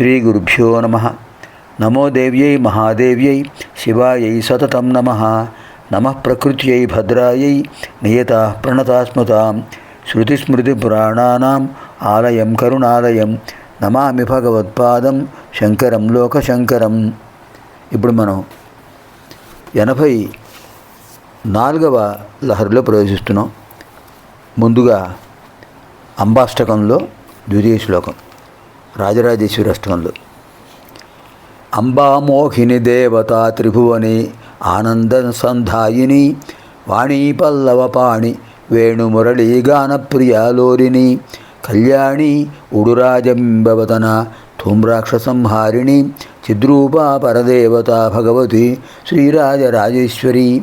శ్రీ గురుభ్యో నమ. నమో దేవ్యై మహాదేవ్యై శివాయై సతతం నమ. నమ ప్రకృత్యై భద్రాయై నియత ప్రణతాస్మతాం. శృతిస్మృతిపురాణానాం ఆలయం కరుణాలయం. నమామి భగవత్పాదం శంకరం లోకశంకరం. ఇప్పుడు మనం ఎనభై నాలుగవ లహరిలో ప్రవేశిస్తున్నాం. ముందుగా అంబాష్టకంలో ద్వితీయ శ్లోకం. రాజరాజేశ్వరి అష్టమంలో. అంబామోహిని దేవత త్రిభువని ఆనంద సంధాయిని వాణి పల్లవ పాణి వేణుమురళీ గాన ప్రియాలోరిని కళ్యాణి ఉడురాజంబవతన ధూమ్రాక్ష సంహారిణి చిద్రూపా పరదేవత భగవతి శ్రీరాజరాజేశ్వరి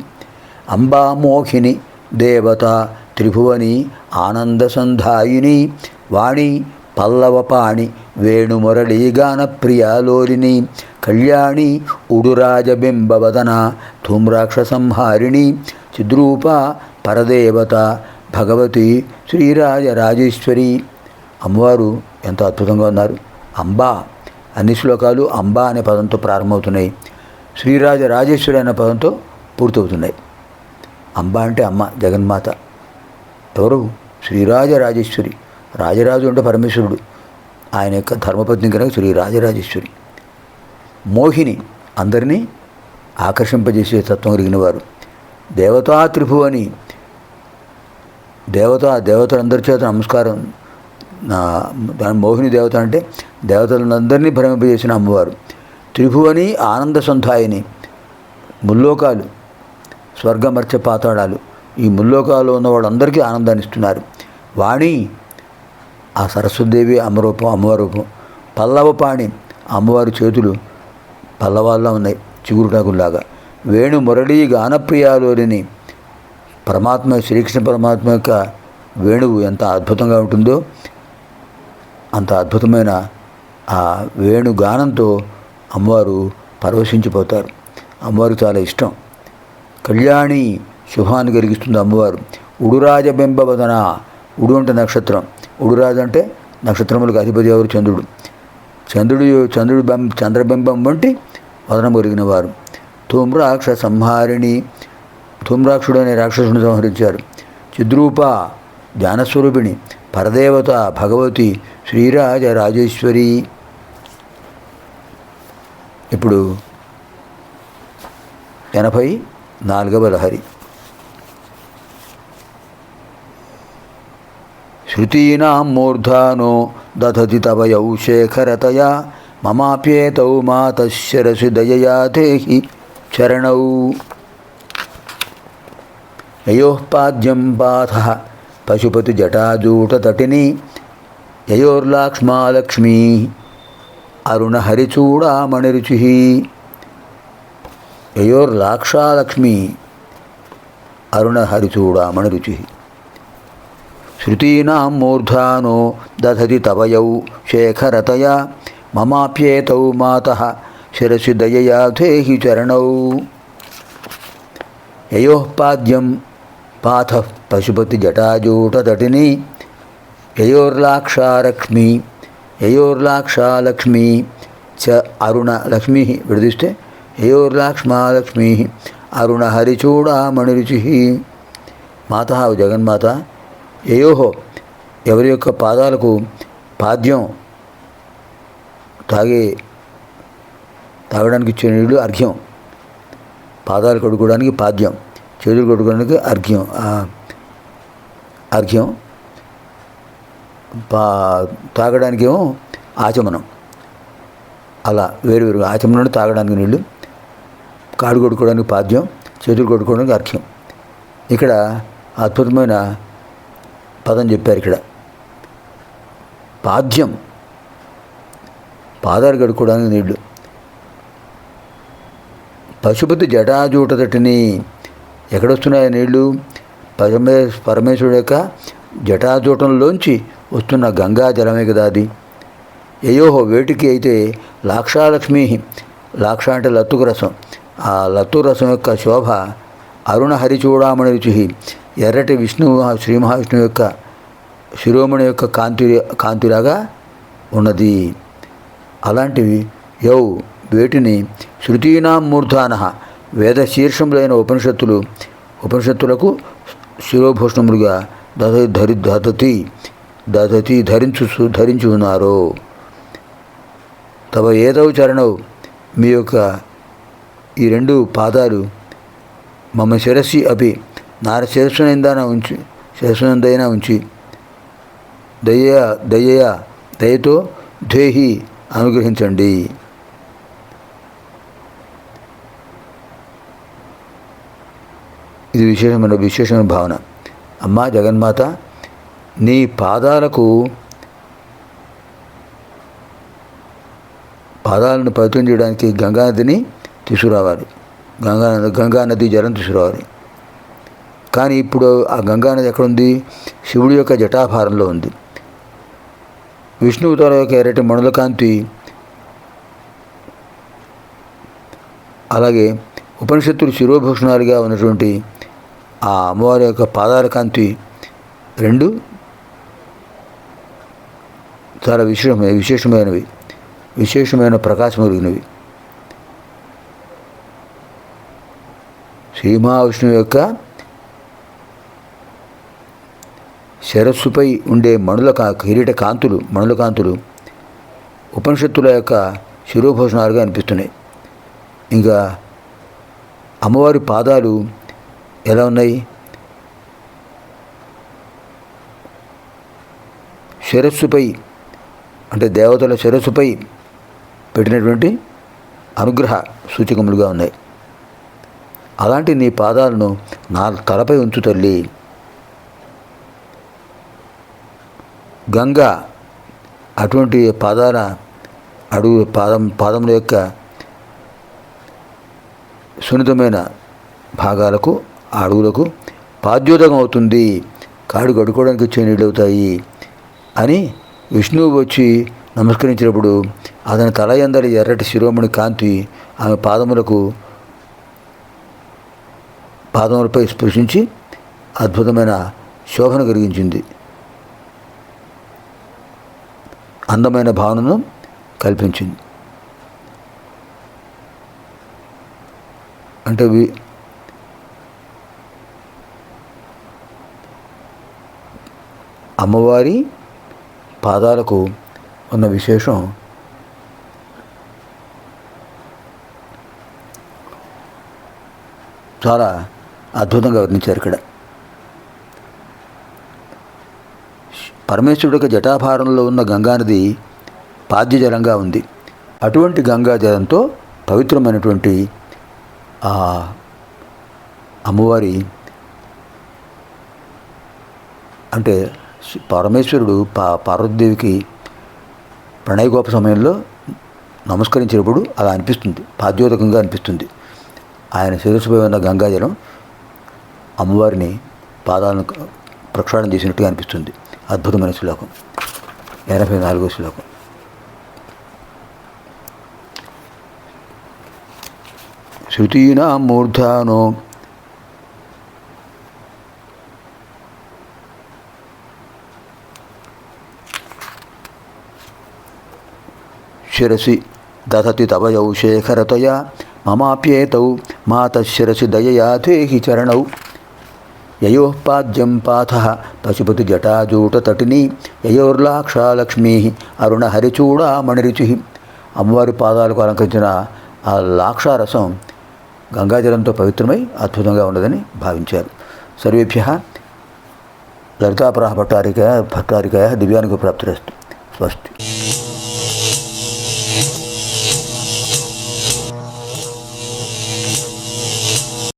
అంబామోహిని దేవత త్రిభువని ఆనందసంధాయిని వాణి పల్లవపాణి వేణుమురళీగాన ప్రియాలోలిని కళ్యాణి ఉడురాజబింబవదన ధూమ్రాక్ష సంహారిణి చిద్రూప పరదేవత భగవతి శ్రీరాజరాజేశ్వరి. అమ్మవారు ఎంత అద్భుతంగా ఉన్నారు. అంబా అన్ని శ్లోకాలు అంబా అనే పదంతో ప్రారంభమవుతున్నాయి. శ్రీరాజ రాజేశ్వరి అనే పదంతో పూర్తవుతున్నాయి. అంబా అంటే అమ్మ జగన్మాత. ఎవరు? శ్రీరాజ రాజేశ్వరి రాజరాజు అంటే పరమేశ్వరుడు. ఆయన యొక్క ధర్మపత్ని కనుక శ్రీ రాజరాజేశ్వరి. మోహిని అందరినీ ఆకర్షింపజేసే తత్వం కలిగిన వారు. దేవతా త్రిభువని దేవత దేవతలందరి చేత నమస్కారం దాని మోహిని దేవత అంటే దేవతలందరినీ భ్రమింపజేసిన అమ్మవారు. త్రిభువని ఆనంద సంధాయిని ముల్లోకాలు స్వర్గమర్చ పాతాళాలు ఈ ముల్లోకాలు ఉన్న వాళ్ళందరికీ ఆనందాన్ని ఇస్తున్నారు. వాణి ఆ సరస్వతిదేవి అమ్మరూపం అమ్మవారూపం పల్లవ పల్లవపాణి అమ్మవారి చేతులు పల్లవాల్లో ఉన్నాయి చిగురుటాకుల్లాగా వేణు మురళీ గానప్రియాలోని పరమాత్మ శ్రీకృష్ణ పరమాత్మ యొక్క వేణువు ఎంత అద్భుతంగా ఉంటుందో అంత అద్భుతమైన ఆ వేణు గానంతో అమ్మవారు పరవశించిపోతారు. అమ్మవారు చాలా ఇష్టం. కళ్యాణి శుభాన్ని కలిగిస్తుంది అమ్మవారు. ఉడురాజ బింబవదన ఉడు అంటే నక్షత్రం. ఉడురాజు అంటే నక్షత్రములకు అధిపతి ఎవరు? చంద్రుడు. చంద్రుడు చంద్రుడు బం చంద్రబింబం వంటి వదనం కలిగిన వారు. తుమ్రాక్ష సంహారిణి తుమ్రాక్షుడు అనే రాక్షసుని సంహరించారు. చిద్రూప జ్ఞానస్వరూపిణి పరదేవత భగవతి శ్రీరాజ రాజేశ్వరి. ఇప్పుడు ఎనభై నాలుగవ లహరి. శృతీనాం మూర్ధానో దధతి తవయౌ శేఖరతయా మమాప్యేతౌ మాతశరసి దయయా దేహి చరణౌ యయోపాద్యం పాథ పశుపతి జటాజూటతటిని యయోర్లాక్ష్మాలక్ష్మీ అరుణహరిచూడామణిరుచి యయోర్లాక్షాలక్ష్మీ అరుణహరిచూడామణిరుచి శృతీనాం మూర్ధానో దధతి తవయౌ శేఖరతయా మమాప్యేతౌ మాత శిరసి దయయా ధేహి చరణౌ యయోపాద్యం పాథ పశుపతి జటాజూటతటిని యయోర్లాక్షాలక్ష్మి యయోర్లాక్షాలక్ష్మి చ అరుణ లక్ష్మి విడదీస్తే యయోర్లాక్ష్మాలక్ష్మి అరుణ హరిచూడామణిరుచి మాత జగన్మాత ఏయోహో ఎవరి యొక్క పాదాలకు పాద్యం తాగే తాగడానికి ఇచ్చే నీళ్ళు అర్ఘ్యం. పాదాలు కడుక్కోవడానికి పాద్యం చేతులు కడుక్కోవడానికి అర్ఘ్యం అర్ఘ్యం. పా తాగడానికేమో ఆచమనం. అలా వేరు వేరు ఆచమనం తాగడానికి నీళ్ళు కాడు కొడుకోవడానికి పాద్యం చేతులు కొడుకోవడానికి అర్ఘ్యం. ఇక్కడ అద్భుతమైన పదం చెప్పారు ఇక్కడ. పాద్యం. పాదాలు కడుక్కోవడానికి నీళ్ళు పశుపతి జటాజూటతటిని ఎక్కడొస్తున్నాయి నీళ్ళు? పరమే పరమేశ్వరుడు యొక్క జటాజూటంలోంచి వస్తున్న గంగా జలమే కదా అది. ఏయోహో వేటికి అయితే లాక్షాలక్ష్మి లాక్ష అంటే లత్తుకు రసం. ఆ లత్తు రసం యొక్క శోభ అరుణ హరిచూడామణి రుచి ఎర్రటి విష్ణువు శ్రీ మహావిష్ణువు యొక్క శిరోమణి యొక్క కాంతి కాంతిలాగా ఉన్నది. అలాంటివి యౌ వేటిని శృతీనాం మూర్ధాన వేద శీర్షములైన ఉపనిషత్తులు ఉపనిషత్తులకు శిరోభూషణములుగా దద ధరి దదతి దదతి ధరించు ధరించి ఉన్నారు తవ ఏదవ చరణవు మీ యొక్క ఈ రెండు పాదాలు మమ్మ శిరస్సి అవి నార శిరస్సునందాన ఉంచి శిరస్సునందైనా ఉంచి దయ దయ దయతో దేహి అనుగ్రహించండి. ఇది విశేషమైన విశేషమైన భావన. అమ్మా జగన్మాత నీ పాదాలకు పాదాలను పవిత్రం చేయడానికి గంగానదిని తీసుకురావాలి. గంగా గంగానది జలం తీసుకురావాలి. కానీ ఇప్పుడు ఆ గంగానది ఎక్కడుంది? శివుడి యొక్క జటాభారంలో ఉంది. విష్ణువు తల యొక్క ఎర్రటి మణుల కాంతి. అలాగే ఉపనిషత్తులు శిరోభూషణాలుగా ఉన్నటువంటి ఆ అమ్మవారి యొక్క పాదాల కాంతి రెండు చాలా విశేషమైన విశేషమైనవి. విశేషమైన ప్రకాశం కలిగినవి. శ్రీ మహావిష్ణువు యొక్క శిరస్సుపై ఉండే మణుల కా కిరీట కాంతులు మణుల కాంతులు ఉపనిషత్తుల యొక్క శిరోభూషణాలుగా అనిపిస్తున్నాయి. ఇంకా అమ్మవారి పాదాలు ఎలా ఉన్నాయి? శిరస్సుపై అంటే దేవతల శిరస్సుపై పెట్టినటువంటి అనుగ్రహ సూచకములుగా ఉన్నాయి. అలాంటి నీ పాదాలను నా తలపై ఉంచు తల్లి. గంగ అటువంటి పాదాల అడుగు పాదం పాదముల యొక్క సున్నితమైన భాగాలకు ఆ అడుగులకు పాద్యోదకం అవుతుంది కాడు కడుకోవడానికి వచ్చే నీళ్ళు అవుతాయి అని విష్ణువు వచ్చి నమస్కరించినప్పుడు అతని తల ఎందరి ఎర్రటి శిరోమణి కాంతి ఆమె పాదములకు పాదములపై స్పృశించి అద్భుతమైన శోభను కలిగించింది. అందమైన భావనను కల్పించింది. అంటే వి అమ్మవారి పాదాలకు ఉన్న విశేషం చాలా అద్భుతంగా వర్ణించారు ఇక్కడ. పరమేశ్వరుడికి జటాభారంలో ఉన్న గంగానది పాద్యజలంగా ఉంది. అటువంటి గంగా జలంతో పవిత్రమైనటువంటి ఆ అమ్మవారి అంటే పరమేశ్వరుడు పా పార్వతీదేవికి ప్రణయగోప సమయంలో నమస్కరించినప్పుడు అలా అనిపిస్తుంది. పాద్యోదకంగా అనిపిస్తుంది. ఆయన శిరస్సుపై ఉన్న గంగాజలం అమ్మవారిని పాదాలను ప్రక్షాళన చేసినట్టుగా అనిపిస్తుంది. అద్భుతమైన శ్లోకం. ఎనభై నాలుగో శ్లోకం. శృతీనా మూర్ధానో శిరసి దదతి తవయౌ శేఖరతయా మమాప్యేతౌ మాతశిరసి దయయా తేహి చరణౌ. యయోపాద్యం పాథ పశుపతి జటాజూటతటిని యయోర్లాక్షా లక్ష్మీ అమ్మవారి పాదాలకు అలంకరించిన ఆ లాక్షారసం గంగాజలంతో పవిత్రమై అద్భుతంగా ఉన్నదని భావించారు. సర్వేభ్య లలితాపరాహ భట్టారిక భట్టారికాయ దివ్యానికి ప్రాప్తిరస్తు. స్వస్తి.